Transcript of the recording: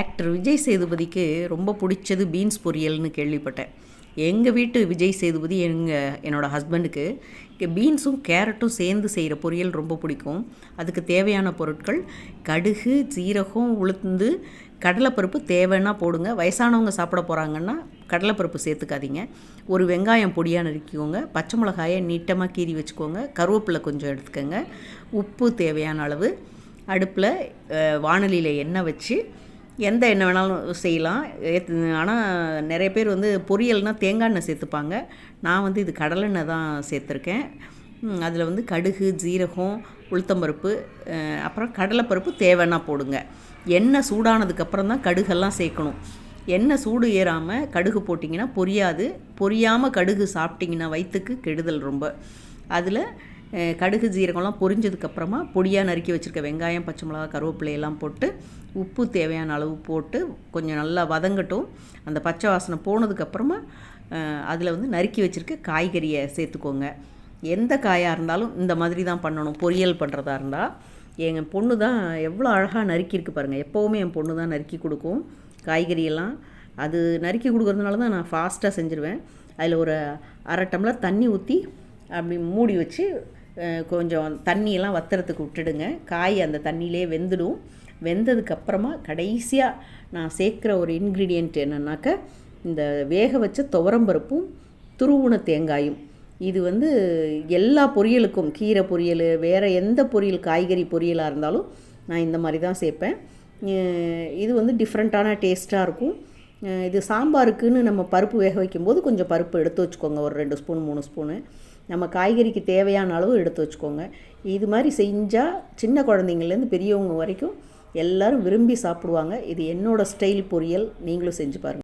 Actor Vijay சேதுபதிக்கு ரொம்ப பிடிச்சது beans பொரியல்னு கேள்விப்பட்டேன். எங்கள் வீட்டு விஜய் சேதுபதி எங்கள் என்னோடய ஹஸ்பண்டுக்கு பீன்ஸும் கேரட்டும் சேர்ந்து செய்கிற பொரியல் ரொம்ப பிடிக்கும். அதுக்கு தேவையான பொருட்கள் கடுகு சீரகம் உளுந்து கடலைப்பருப்பு தேவைன்னா போடுங்க. வயசானவங்க சாப்பிட போகிறாங்கன்னா கடலைப்பருப்பு சேர்த்துக்காதீங்க. ஒரு வெங்காயம் பொடியாக நறுக்கிக்கோங்க. பச்சை மிளகாயை நீட்டமாக கீறி வச்சுக்கோங்க. கருவேப்பிலை கொஞ்சம் எடுத்துக்கோங்க. உப்பு தேவையான அளவு. அடுப்பில் வானலியில் எண்ணெய் வச்சு எந்த எண்ணெய் வேணாலும் செய்யலாம். ஆனால் நிறைய பேர் வந்து பொரியல்னால் தேங்காய் எண்ணெய் சேர்த்துப்பாங்க. நான் வந்து இது கடலெண்ணெய் தான் சேர்த்துருக்கேன். அதில் வந்து கடுகு ஜீரகம் உளுத்தம்பருப்பு அப்புறம் கடலைப்பருப்பு தேவைன்னா போடுங்க. எண்ணெய் சூடானதுக்கப்புறம் தான் கடுகெல்லாம் சேர்க்கணும். எண்ணெய் சூடு ஏறாமல் கடுகு போட்டிங்கன்னா பொரியாது. பொரியாமல் கடுகு சாப்பிட்டிங்கன்னா வயிற்றுக்கு கெடுதல் ரொம்ப. அதில் கடுகு ஜீரகம்லாம் பொரிஞ்சதுக்கப்புறமா பொடியாக நறுக்கி வச்சுருக்க வெங்காயம் பச்சை மிளகா கருவேப்பிலையெல்லாம் போட்டு உப்பு தேவையான அளவு போட்டு கொஞ்சம் நல்லா வதங்கட்டும். அந்த பச்சை வாசனை போனதுக்கப்புறமா அதில் வந்து நறுக்கி வச்சுருக்க காய்கறியை சேர்த்துக்கோங்க. எந்த காயாக இருந்தாலும் இந்த மாதிரி தான் பண்ணணும். பொரியல் பண்ணுறதா இருந்தால் எங்கள் பொண்ணு தான் எவ்வளோ அழகாக நறுக்கியிருக்கு பாருங்கள் எப்போவுமே என் பொண்ணு தான் நறுக்கி கொடுக்கும் காய்கறியெல்லாம். அது நறுக்கி கொடுக்குறதுனால தான் நான் ஃபாஸ்ட்டாக செஞ்சுருவேன். அதில் ஒரு அரை டம்ளர் தண்ணி ஊற்றி அப்படி மூடி வச்சு கொஞ்சம் தண்ணியெல்லாம் வத்துறதுக்கு விட்டுடுங்க. காய் அந்த தண்ணியிலே வெந்துடும். வெந்ததுக்கப்புறமா கடைசியாக நான் சேர்க்குற ஒரு இன்க்ரீடியண்ட் என்னென்னாக்க இந்த வேக வச்ச துவரம்பருப்பும் துருவுண தேங்காயும். இது வந்து எல்லா பொரியலுக்கும் கீரை பொரியல் வேறு எந்த பொரியல் காய்கறி பொரியலாக இருந்தாலும் நான் இந்த மாதிரி தான் சேர்ப்பேன். இது வந்து டிஃப்ரெண்ட்டான டேஸ்ட்டாக இருக்கும். இது சாம்பாருக்குன்னு நம்ம பருப்பு வேக வைக்கும்போது கொஞ்சம் பருப்பு எடுத்து வச்சுக்கோங்க. ஒரு ரெண்டு ஸ்பூன் மூணு ஸ்பூனு. நம்ம காய்கறிக்கு தேவையான அளவு எடுத்து வச்சுக்கோங்க. இது மாதிரி செஞ்சால் சின்ன குழந்தைங்கள்லேருந்து பெரியவங்க வரைக்கும் எல்லோரும் விரும்பி சாப்பிடுவாங்க. இது என்னோடய ஸ்டைல் பொரியல். நீங்களும் செஞ்சு பாருங்கள்